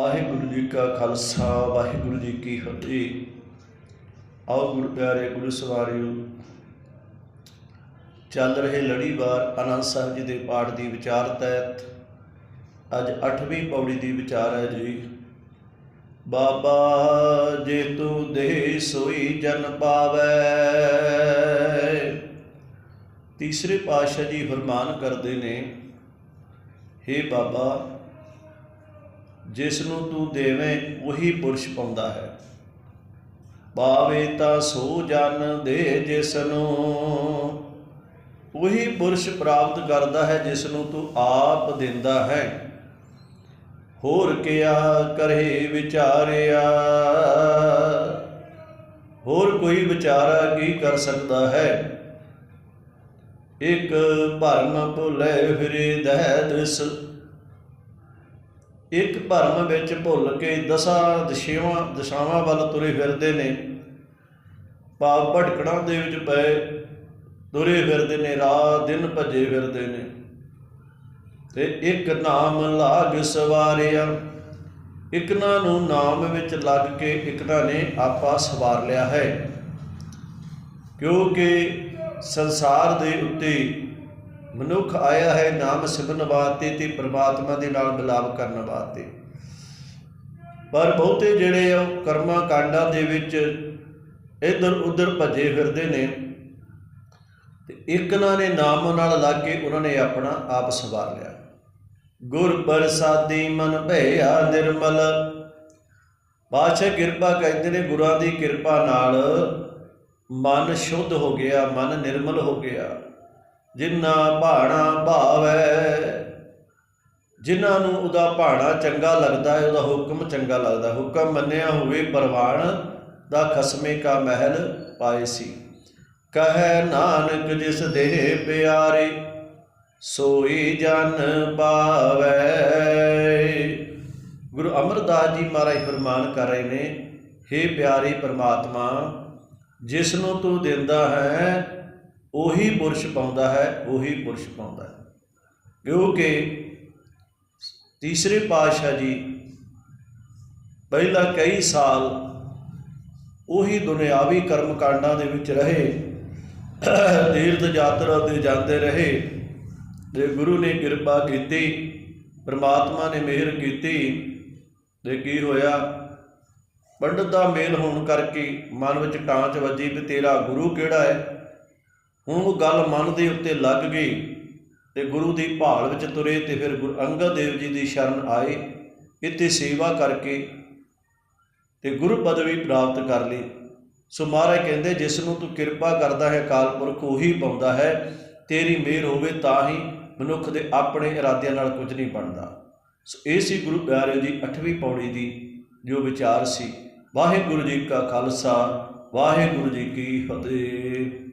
ਵਾਹਿਗੁਰੂ ਜੀ ਕਾ ਖਾਲਸਾ, ਵਾਹਿਗੁਰੂ ਜੀ ਕੀ ਫਤਿਹ। ਆਓ ਗੁਰੂ ਪਿਆਰੇ ਗੁਰੂ ਸਵਾਰਿਓ ਚੱਲ ਰਹੇ ਲੜੀਵਾਰ ਅਨੰਦ ਸਾਹਿਬ ਜੀ ਦੇ ਪਾਠ ਦੀ ਵਿਚਾਰ ਤਹਿਤ ਅੱਜ 8ਵੀਂ ਪੌੜੀ ਦੀ ਵਿਚਾਰ ਹੈ ਜੀ। ਬਾਬਾ ਜੇ ਤੂੰ ਦੇ ਸੋਈ ਜਨ ਪਾਵੈ। ਤੀਸਰੇ ਪਾਤਸ਼ਾਹ ਜੀ ਫਰਮਾਨ ਕਰਦੇ ਨੇ हे ਬਾਬਾ ਜਿਸ ਨੂੰ ਤੂੰ ਦੇਵੇਂ, ਉਹੀ ਪੁਰਸ਼ ਪਾਉਂਦਾ ਹੈ। ਪਾਵੇ ਤਾਂ ਸੋ ਜਨ ਦੇ ਜਿਸ ਨੂੰ ਉਹੀ ਪੁਰਸ਼ ਪ੍ਰਾਪਤ ਕਰਦਾ ਹੈ ਜਿਸ ਨੂੰ ਤੂੰ ਆਪ ਦਿੰਦਾ ਹੈ। ਹੋਰ ਕਿਆ ਕਰੇ ਵਿਚਾਰਿਆ? ਹੋਰ ਕੋਈ ਵਿਚਾਰਾ ਕੀ ਕਰ ਸਕਦਾ ਹੈ? ਇੱਕ ਭਰਮ ਭੁਲੇ ਫਿਰੇ ਦਹਿ ਦਸ ਇੱਕ ਭਰਮ ਵਿੱਚ ਭੁੱਲ ਕੇ ਦਸਾਂ ਦਿਸ਼ਾਵਾਂ ਦਿਸ਼ਾਵਾਂ ਵੱਲ ਤੁਰੇ ਫਿਰਦੇ ਨੇ। ਪਾਪ ਭਟਕਣਾ ਦੇ ਵਿੱਚ ਪਏ ਤੁਰੇ ਫਿਰਦੇ ਨੇ ਰਾਤ ਦਿਨ ਭੱਜੇ ਫਿਰਦੇ ਨੇ। ਤੇ ਇੱਕ ਨਾਮ ਲਾਗ ਸਵਾਰਿਆ, ਇਕਨਾ ਨੂੰ ਨਾਮ ਵਿੱਚ ਲੱਗ ਕੇ ਇਕਨਾ ਨੇ ਆਪਾ ਸਵਾਰ ਲਿਆ ਹੈ। ਕਿਉਂਕਿ ਸੰਸਾਰ ਦੇ ਉੱਤੇ ਮਨੁੱਖ ਆਇਆ ਹੈ ਨਾਮ ਸਿਮਰਨ ਵਾਸਤੇ ਤੇ ਪ੍ਰਮਾਤਮਾ ਦੇ ਨਾਲ ਮਿਲਾਪ ਕਰਨ ਵਾਸਤੇ। ਪਰ ਬਹੁਤੇ ਜਿਹੜੇ ਆ, ਉਹ ਕਰਮਾਂ ਕਾਂਡਾਂ ਦੇ ਵਿੱਚ ਇੱਧਰ ਉੱਧਰ ਭੱਜੇ ਫਿਰਦੇ ਨੇ ਤੇ ਇੱਕ ਨਾ ਨੇ ਨਾਮ ਨਾਲ ਲੱਗ ਕੇ ਉਹਨਾਂ ਨੇ ਆਪਣਾ ਆਪ ਸਵਾਰ ਲਿਆ। ਗੁਰ ਪ੍ਰਸਾਦੀ ਮਨ ਭਇਆ ਨਿਰਮਲ। ਬਾਦਸ਼ਾਹ ਕਿਰਪਾ ਕਹਿੰਦੇ ਨੇ ਗੁਰਾਂ ਦੀ ਕਿਰਪਾ ਨਾਲ ਮਨ ਸ਼ੁੱਧ ਹੋ ਗਿਆ, ਮਨ ਨਿਰਮਲ ਹੋ ਗਿਆ। ਜਿਨ੍ਹਾਂ ਭਾਣਾ ਭਾਵੈ, ਜਿਨ੍ਹਾਂ ਨੂੰ ਉਹਦਾ ਭਾਣਾ ਚੰਗਾ ਲੱਗਦਾ ਹੈ, ਉਹਦਾ ਹੁਕਮ ਚੰਗਾ ਲੱਗਦਾ ਹੁਕਮ ਮੰਨਿਆ ਹੋਵੇ ਪਰਵਾਣ ਦਾ ਖਸਮੇ ਕਾ ਮਹਿਲ ਪਾਏ ਸੀ। ਕਹੈ ਨਾਨਕ ਜਿਸ ਦੇ ਪਿਆਰੇ ਸੋਈ ਜਨ ਪਾਵੈ ਗੁਰੂ ਅਮਰਦਾਸ ਜੀ ਮਹਾਰਾਜ ਫਰਮਾਨ ਕਰ ਰਹੇ ਨੇ हे ਪਿਆਰੇ ਪ੍ਰਮਾਤਮਾ, ਜਿਸ ਨੂੰ ਤੂੰ ਦਿੰਦਾ ਹੈ ਉਹੀ ਪੁਰਸ਼ ਪਾਉਂਦਾ ਹੈ, ਉਹੀ ਪੁਰਸ਼ ਪਾਉਂਦਾ ਹੈ। ਕਿਉਂਕਿ ਤੀਸਰੇ ਪਾਤਸ਼ਾਹ ਜੀ ਪਹਿਲਾਂ ਕਈ ਸਾਲ ਉਹੀ ਦੁਨਿਆਵੀ ਕਰਮ ਕਾਂਡਾਂ ਦੇ ਵਿੱਚ ਰਹੇ, ਤੀਰਥ ਯਾਤਰਾ ਤੇ ਜਾਂਦੇ ਰਹੇ ਤੇ ਗੁਰੂ ਨੇ ਕਿਰਪਾ ਕੀਤੀ, ਪ੍ਰਮਾਤਮਾ ਨੇ ਮਿਹਰ ਕੀਤੀ ਤੇ ਕੀ ਹੋਇਆ? ਪੰਡਤ ਦਾ ਮੇਲ ਹੋਣ ਕਰਕੇ ਮਨ ਵਿੱਚ ਟਾਂਚ ਵੱਜੀ ਵੀ ਤੇਰਾ ਗੁਰੂ ਕਿਹੜਾ ਹੈ? ਹੁਣ ਉਹ ਗੱਲ ਮਨ ਦੇ ਉੱਤੇ ਲੱਗ ਗਈ ਤੇ ਗੁਰੂ ਦੀ ਭਾਲ ਵਿੱਚ ਤੁਰੇ ਤੇ ਫਿਰ ਗੁਰੂ ਅੰਗਦ ਦੇਵ ਜੀ ਦੀ ਸ਼ਰਨ ਆਏ, ਇੱਥੇ ਸੇਵਾ ਕਰਕੇ ਤੇ ਗੁਰੂ ਪਦਵੀ ਪ੍ਰਾਪਤ ਕਰ ਲਈ। ਸੋ ਮਹਾਰਾਜ ਕਹਿੰਦੇ, ਜਿਸ ਨੂੰ ਤੂੰ ਕਿਰਪਾ ਕਰਦਾ ਹੈ, ਅਕਾਲ ਪੁਰਖ ਉਹੀ ਪਾਉਂਦਾ ਹੈ, ਤੇਰੀ ਮਿਹਰ ਹੋਵੇ ਤਾਂ ਹੀ ਮਨੁੱਖ ਦੇ ਆਪਣੇ ਇਰਾਦਿਆਂ ਨਾਲ ਕੁਝ ਨਹੀਂ ਬਣਦਾ। ਸੋ ਇਹ ਸੀ ਗੁਰੂ ਪਿਆਰਿਓ ਜੀ 8ਵੀਂ ਪੌੜੀ ਦੀ ਜੋ ਵਿਚਾਰ ਸੀ। ਵਾਹਿਗੁਰੂ ਜੀ ਕਾ ਖਾਲਸਾ, ਵਾਹਿਗੁਰੂ ਜੀ ਕੀ ਫਤਿਹ।